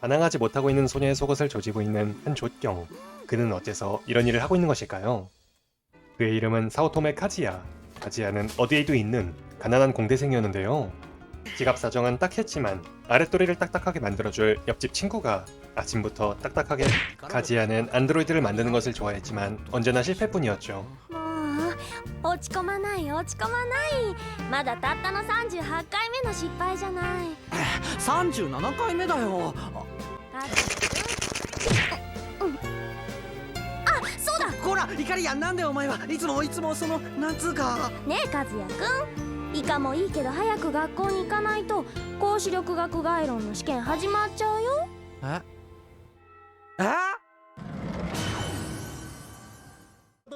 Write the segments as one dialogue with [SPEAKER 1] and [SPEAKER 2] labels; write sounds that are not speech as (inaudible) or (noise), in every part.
[SPEAKER 1] 반항하지 못하고 있는 소녀의 속옷을 조지고 있는 한 좆경. 그는 어째서 이런 일을 하고 있는 것일까요? 그의 이름은 사오토메 카지야. 카지야는 어디에도 있는 가난한 공대생이었는데요. 지갑 사정은 딱했지만 아랫도리를 딱딱하게 만들어줄 옆집 친구가 아침부터 딱딱하게 카지야는 안드로이드를 만드는 것을 좋아했지만 언제나 실패뿐이었죠.
[SPEAKER 2] 落ち込まない落ち込まない。まだたったの38回目の失敗じゃない。
[SPEAKER 3] 37回目だよ。
[SPEAKER 2] カズうん。あそうだ。
[SPEAKER 3] こら怒りやんなんでお前は。いつもいつもそのなんつうか
[SPEAKER 2] ねえ和也くん。イカもいいけど早く学校に行かないと高視力学概論の試験始まっちゃうよ。
[SPEAKER 3] え？え？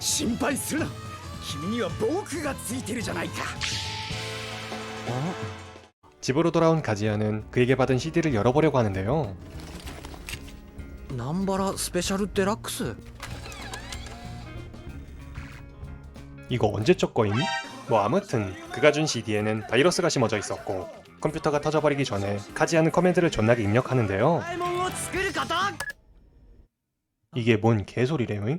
[SPEAKER 4] 心配するな君には僕がついてるじゃないか
[SPEAKER 1] 집으로 돌아온 가지야는 그에게 받은 CD를 열어보려고 하는데요.
[SPEAKER 3] 南原スペシャルデラックス
[SPEAKER 1] 이거 언제적 거임? 뭐 아무튼 그가 준 CD에는 바이러스가 심어져 있었고 컴퓨터가 터져버리기 전에 카지야는 커맨드를 존나게 입력하는데요.
[SPEAKER 3] ドラえもんを作ること
[SPEAKER 1] 이게 뭔 개소리래요?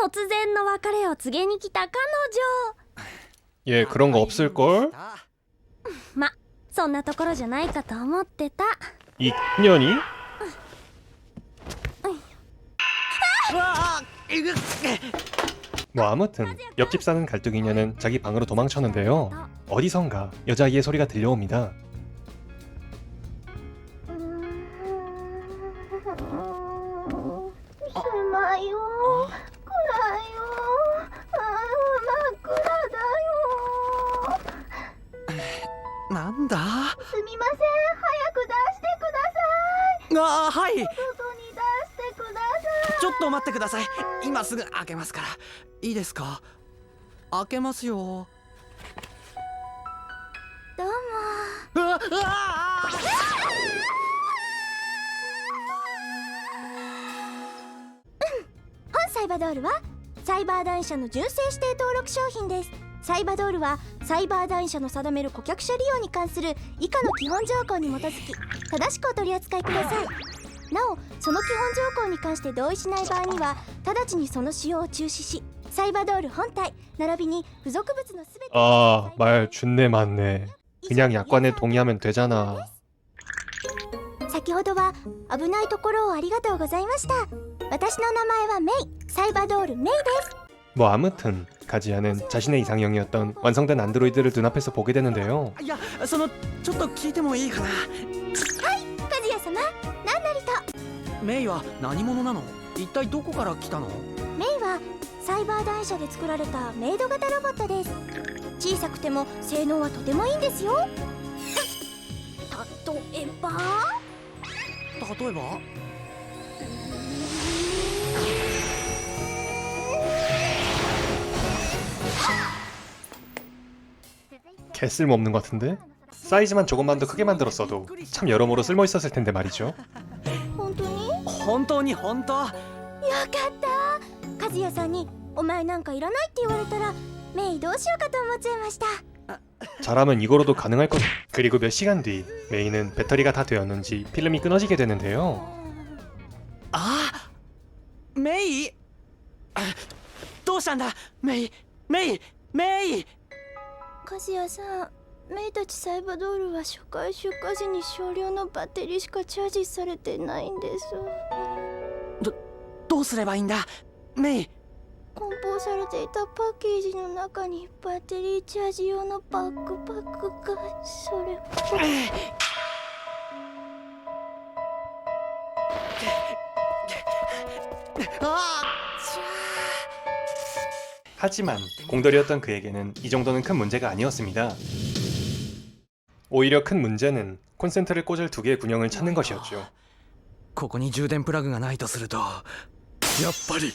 [SPEAKER 2] 突然の別れを告げに来た彼
[SPEAKER 1] 예, 그런 (laughs) 거 없을걸?
[SPEAKER 2] 女そんなところじゃないかと思ってた (laughs)
[SPEAKER 1] 이 년이?
[SPEAKER 3] うわあえぐっ
[SPEAKER 1] 뭐 아무튼 옆집 사는 갈등이녀는 자기 방으로 도망쳤는데요. 어디선가 여자아이의 소리가 들려옵니다.
[SPEAKER 2] 狭いよ暗いよ真 だ？すみません。早く出してください。
[SPEAKER 3] あはい。
[SPEAKER 2] 外に出してくださ
[SPEAKER 3] ちょっと待ってください。今すぐ開けますから。いいですか？開けますよ。
[SPEAKER 2] いどうも。
[SPEAKER 3] うわうわ
[SPEAKER 2] 本サイバドールはサイバー男社の純正指定登録商品ですサイバドールはサイバー男社の定める顧客者利用に関する以下の基本条項に基づき正しくお取り扱いくださいなおその基本条項に関して同意しない場合には直ちにその使用を中止しサイバドール本体並びに付属物のすべて
[SPEAKER 1] 아, 말 준내 많네. 그냥 약관에 동의하면 되잖아.
[SPEAKER 2] 先ほどは危ないところをありがとうございました私の名前はメイサイバドールメイです
[SPEAKER 1] 뭐 아무튼 가지야는 자신의 이상형이었던 완성된 안드로이드를 눈앞에서 보게 되는데요.
[SPEAKER 3] いやそのちょっと聞いてもいいかな
[SPEAKER 2] 和也様何なりと
[SPEAKER 3] メイは何者なの一体どこから来たの
[SPEAKER 2] メイはサイバー男社で作られたメイド型ロボットです小さくても性能はとてもいいんですよ例えば
[SPEAKER 3] 例えば
[SPEAKER 1] 개 쓸모없는 것 같은데? 사이즈만 조금만 더 크게 만들었어도 참 여러모로 쓸모 있었을 텐데 말이죠.
[SPEAKER 2] 本当によ
[SPEAKER 3] 本当に本当
[SPEAKER 2] かった和也さんに「お前なんかいらない」って言われたらメイどうしようかと思っちゃいました
[SPEAKER 1] 잘하면 이거로도 가능할 것. 그리고 몇 시간 뒤 메이는 배터리가 다 되었는지 필름이 끊어지게 되는데요.
[SPEAKER 3] あメイあどうしたんだメイメイメイ
[SPEAKER 2] 和也さんメイたちサイバドールは初回出荷時に少量のバッテリーしかチャージされてないんです。
[SPEAKER 3] どうすればいいんだ？メイ。
[SPEAKER 2] 梱包されていたパッケージの中にバッテリーチャージ用のバックパックがそれ
[SPEAKER 3] あ
[SPEAKER 1] 하지만 공돌이었던 그에게는 이 정도는 큰 문제가 아니었습니다. 오히려 큰 문제는 콘센트를 꽂을 두 개의 군형을 찾는 것이었죠.
[SPEAKER 3] ここに充電プラグがないとすると
[SPEAKER 4] やっぱり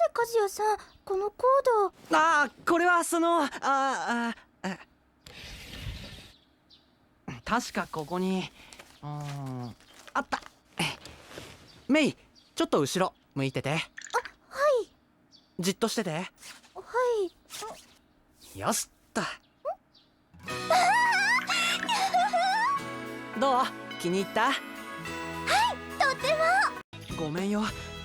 [SPEAKER 2] 和也さんこのコード。
[SPEAKER 3] ああこれはそのああ確かここにうんあったメイちょっと後ろ向いててあ
[SPEAKER 2] はい
[SPEAKER 3] じっとしてて
[SPEAKER 2] はい
[SPEAKER 3] よしっとどう気に入ったはい
[SPEAKER 2] とっても
[SPEAKER 3] ごめんよ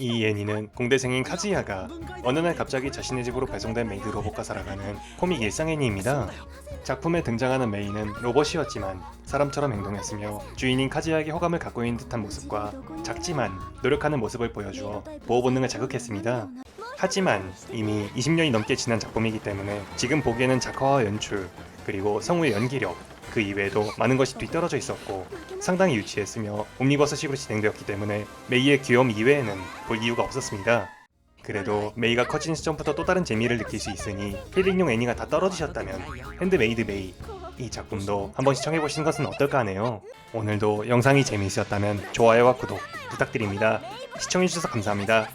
[SPEAKER 1] 이 애니는 공대생인 카지야가 어느 날 갑자기 자신의 집으로 배송된 메이드 로봇과 살아가는 코믹 일상 애니입니다. 작품에 등장하는 메이는 로봇이었지만 사람처럼 행동했으며 주인인 카지야에게 호감을 갖고 있는 듯한 모습과 작지만 노력하는 모습을 보여주어 보호 본능을 자극했습니다. 하지만 이미 20년이 넘게 지난 작품이기 때문에 지금 보기에는 작화와 연출 그리고 성우의 연기력 그 이외에도 많은 것이 뒤떨어져 있었고 상당히 유치했으며 옴니버스식으로 진행되었기 때문에 메이의 귀여움 이외에는 볼 이유가 없었습니다. 그래도 메이가 커진 시점부터 또 다른 재미를 느낄 수 있으니 힐링용 애니가 다 떨어지셨다면 핸드메이드 메이 이 작품도 한번 시청해보시는 것은 어떨까 하네요. 오늘도 영상이 재미있었다면 좋아요와 구독 부탁드립니다. 시청해주셔서 감사합니다.